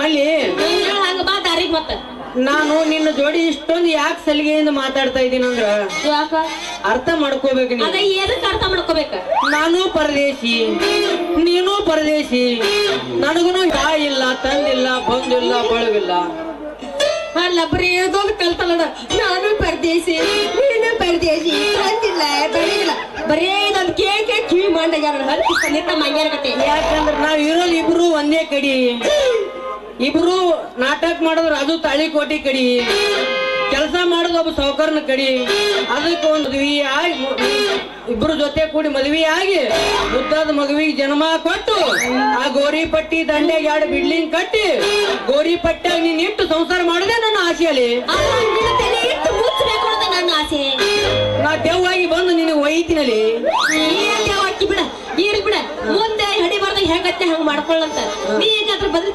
ಮಲ್ಲಿ ಹಂಗ ಬಾ ದಾರಿಗ್ ಮತ್ತ. ನಾನು ನಿನ್ನ ಜೋಡಿ ಇಷ್ಟೊಂದು ಯಾಕೆ ಸಲಿಗೆಯಿಂದ ಮಾತಾಡ್ತಾ ಇದ್ದೀನಿ ಅಂದ್ರ ಯಾಕ? ಅರ್ಥ ಮಾಡ್ಕೋಬೇಕು ಎದಕ್ ಅರ್ಥ ಮಾಡ್ಕೋಬೇಕ? ನಾನು ಪರದೇಶಿ ನೀನು ಪರದೇಶಿ ನನಗೂ ತಾಯಿ ಇಲ್ಲ ತಂದಿಲ್ಲ ಬಂದಿಲ್ಲ ಬಳವಿಲ್ಲ. ಅಲ್ಲ ಬರೀ ಇದೊಂದು ಕಲ್ತಲ್ಲ ನಾನು ಪರದೇಶಿ ನೀನು ಪರದೇಶಿ ಬಂದಿಲ್ಲ ಬೆಳಿಲ್ಲ ಬರೀ ಇದೊಂದು ಕೇಕೆ ಕಿವಿ ಮಂಡ್ಯಾರ ಹತ್ತಿ ನಿಂತ ಮಂಗ್ಯಾರ ಕತೆ. ಯಾಕಂದ್ರ ನಾವ್ ಇರೋಲ್ ಇಬ್ರು ಒಂದೇ ಕಡಿ. ಇಬ್ರು ನಾಟಕ ಮಾಡಿದ್ರ ಅದು ತಾಳಿಕೋಟಿ ಕಡಿ. ಕೆಲಸ ಮಾಡೋದು ಒಬ್ಬ ಸೌಕರ್ನ ಕಡಿ. ಅದಕ್ಕೆ ಒಂದು ಮದುವೆ ಆಗಿ ಇಬ್ರು ಜೊತೆ ಕೂಡಿ ಮದುವೆ ಆಗಿ ಮುದ್ದಾದ ಮಗುವಿಗೆ ಜನ್ಮ ಕೊಟ್ಟು ಆ ಗೋರಿ ಪಟ್ಟಿ ದಂಡೆಗೆ ಎರಡು ಬಿಡ್ಲಿಂಗ್ ಕಟ್ಟಿ ಗೋರಿ ಪಟ್ಟಾಗ ನೀನ್ ಇಟ್ಟು ಸಂಸಾರ ಮಾಡೋದೆ ನನ್ನ ಆಸೆಯಲ್ಲಿ ನಿನ್ನ ಆಸೆ ನಾ ದೆವ್ವಾಗಿ ಬಂದು ನಿನಗೆ ಒಯ್ತಿನಲ್ಲಿ. ಬಿಡ? ಬಿಡ. ಮುಂದೆ ಹಡಿ ಬರ್ದಾಗ ಹೆಂಗತ್ತೆ, ಹಂಗ ಮಾಡ್ಕೊಳ್ಳಂತ. ನೀ ಈಗ ಬದಲು